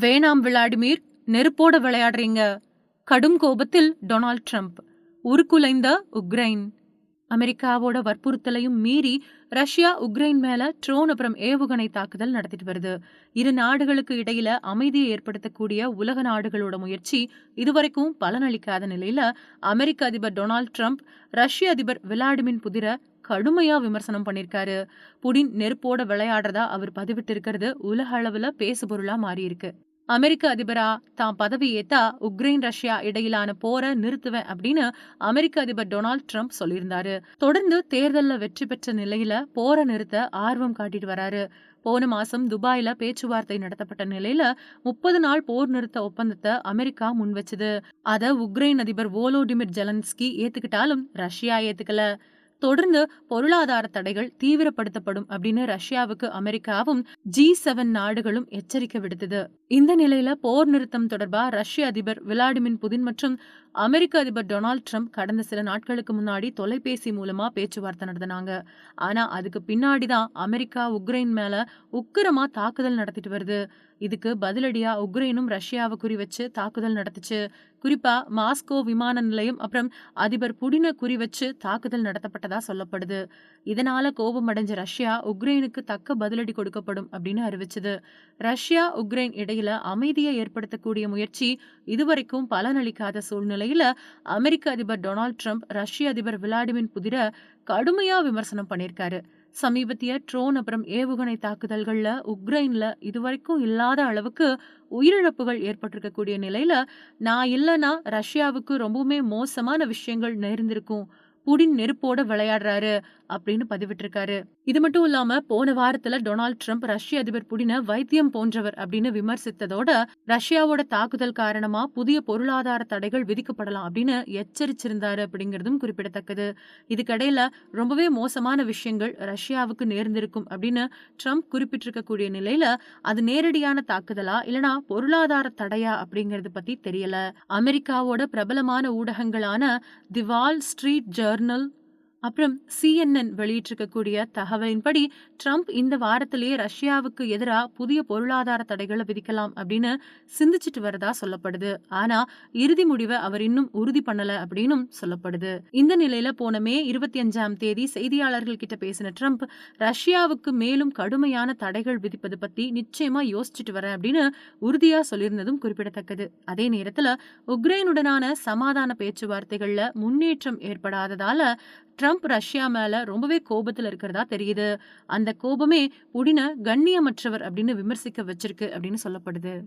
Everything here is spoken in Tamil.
வேணாம் விளாடிமிர் நெருப்போட விளையாடுறீங்க. கடும் கோபத்தில் டொனால்ட் ட்ரம்ப் உருக்குலைந்த உக்ரைன். அமெரிக்காவோட வற்புறுத்தலையும் மீறி ரஷ்யா உக்ரைன் மேல ட்ரோன் அப்புறம் ஏவுகணை தாக்குதல் நடத்திட்டு வருது. இரு நாடுகளுக்கு இடையில அமைதியை ஏற்படுத்தக்கூடிய உலக நாடுகளோட முயற்சி இதுவரைக்கும் பலனளிக்காத நிலையில அமெரிக்க அதிபர் டொனால்ட் ட்ரம்ப் ரஷ்ய அதிபர் விளாடிமின் புதிர கடுமையா விமர்சனம் பண்ணிருக்காரு. புடின் நெருப்போட விளையாடுறதா அவர் பதிவிட்டு இருக்கிறது உலக அளவுல பேசுபொருளா மாறி இருக்கு அமெரிக்க அதிபரா தான் பதவி ஏத்தா உக்ரைன் ரஷ்யா இடையிலான போரை நிறுத்துவேன் அப்படின்னு அமெரிக்க அதிபர் டொனால்ட் ட்ரம்ப் சொல்லியிருந்தாரு. தொடர்ந்து தேர்தல்ல வெற்றி பெற்ற நிலையில போரை நிறுத்த ஆர்வம் காட்டிட்டு வராரு. போன மாசம் துபாயில பேச்சுவார்த்தை நடத்தப்பட்ட நிலையில முப்பது நாள் போர் நிறுத்த ஒப்பந்தத்தை அமெரிக்கா முன்வச்சது. அத உக்ரைன் அதிபர் வோலோடிமிர் ஜெலன்ஸ்கி ஏத்துக்கிட்டாலும் ரஷ்யா ஏத்துக்கல. தொடர்ந்து பொருளாதார தடைகள் தீவிரப்படுத்தப்படும் அப்படின்னு ரஷ்யாவுக்கு அமெரிக்காவும் ஜி செவன் நாடுகளும் எச்சரிக்கை விடுத்தது. இந்த நிலையில போர் நிறுத்தம் தொடர்பா ரஷ்ய அதிபர் விளாடிமிர் புதின் மற்றும் அமெரிக்க அதிபர் டொனால்ட் ட்ரம்ப் கடந்த சில நாட்களுக்கு முன்னாடி தொலைபேசி மூலமா பேச்சுவார்த்தை நடத்தினாங்க. ஆனா அதுக்கு பின்னாடிதான் அமெரிக்கா உக்ரைன் மேல உக்கிரமா தாக்குதல் நடத்திட்டு வருது. இதுக்கு பதிலடியா உக்ரைனும் ரஷ்யாவை குறி வச்சு தாக்குதல் நடத்துச்சு. குறிப்பா மாஸ்கோ விமான நிலையம் அப்புறம் அதிபர் புடின குறி வச்சு தாக்குதல் நடத்தப்பட்டதா சொல்லப்படுது. இதனால கோபம் அடைஞ்ச ரஷ்யா உக்ரைனுக்கு தக்க பதிலடி கொடுக்கப்படும் அப்படின்னு அறிவிச்சது. ரஷ்யா உக்ரைன் இடையில அமைதியை ஏற்படுத்தக்கூடிய முயற்சி இதுவரைக்கும் பலனளிக்காத சூழ்நிலை சூழ்நிலையில அமெரிக்க அதிபர் டொனால்ட் ட்ரம்ப் ரஷ்ய அதிபர் விளாடிமிர் புதிர கடுமையா விமர்சனம் பண்ணியிருக்காரு சமீபத்திய ட்ரோன் அப்புறம் ஏவுகணை தாக்குதல்கள்ல உக்ரைன்ல இதுவரைக்கும் இல்லாத அளவுக்கு உயிரிழப்புகள் ஏற்பட்டிருக்கக்கூடிய நிலையில நான் இல்லைன்னா ரஷ்யாவுக்கு ரொம்பவுமே மோசமான விஷயங்கள் நேர்ந்திருக்கும். புடின் நெருப்போட விளையாடுறாரு அப்படின்னு பதிவிட்டிருக்காரு. இது மட்டும் இல்லாம போன வாரத்துல டொனால்ட் ட்ரம்ப் ரஷ்ய அதிபர் புடின வைத்தியம் போன்றவர் அப்படின்னு விமர்சித்ததோட ரஷ்யாவோட தாக்குதல் காரணமா புதிய பொருளாதார தடைகள் விதிக்கப்படலாம் அப்படின்னு எச்சரிச்சிருந்தாரு அப்படிங்கிறதும் குறிப்பிடத்தக்கது. இதுக்கடையில ரொம்பவே மோசமான விஷயங்கள் ரஷ்யாவுக்கு நேர்ந்திருக்கும் அப்படின்னு ட்ரம்ப் குறிப்பிட்டிருக்கக்கூடிய நிலையில அது நேரடியான தாக்குதலா இல்லனா பொருளாதார தடையா அப்படிங்கறது பத்தி தெரியல. அமெரிக்காவோட பிரபலமான ஊடகங்களான the Wall Street Journal internal அப்புறம் சிஎன்என் வெளியிட்டிருக்கக்கூடிய தகவலின்படி ட்ரம்ப் இந்த வாரத்திலேயே ரஷ்யாவுக்கு எதிராக புதிய பொருளாதார தடைகளை விதிக்கலாம் அப்படின்னு சிந்திச்சிட்டு வரதா சொல்லப்படுது. ஆனா இறுதி முடிவை அவர் இன்னும் உறுதி பண்ணல அப்படின்னும் சொல்லப்படுது. இந்த நிலையில போன மே இருபத்தி அஞ்சாம் தேதி செய்தியாளர்கள் கிட்ட பேசின ட்ரம்ப் ரஷ்யாவுக்கு மேலும் கடுமையான தடைகள் விதிப்பது பத்தி நிச்சயமா யோசிச்சுட்டு வரேன் அப்படின்னு உறுதியா சொல்லியிருந்ததும் குறிப்பிடத்தக்கது. அதே நேரத்துல உக்ரைனுடனான சமாதான பேச்சுவார்த்தைகள்ல முன்னேற்றம் ஏற்படாததால ட்ரம்ப் ரஷ்யா மேல ரொம்பவே கோபத்துல இருக்கிறதா தெரியுது. அந்த கோபமே புடின கண்ணியமற்றவர் அப்படின்னு விமர்சிக்க வச்சிருக்கு அப்படின்னு சொல்லப்படுது.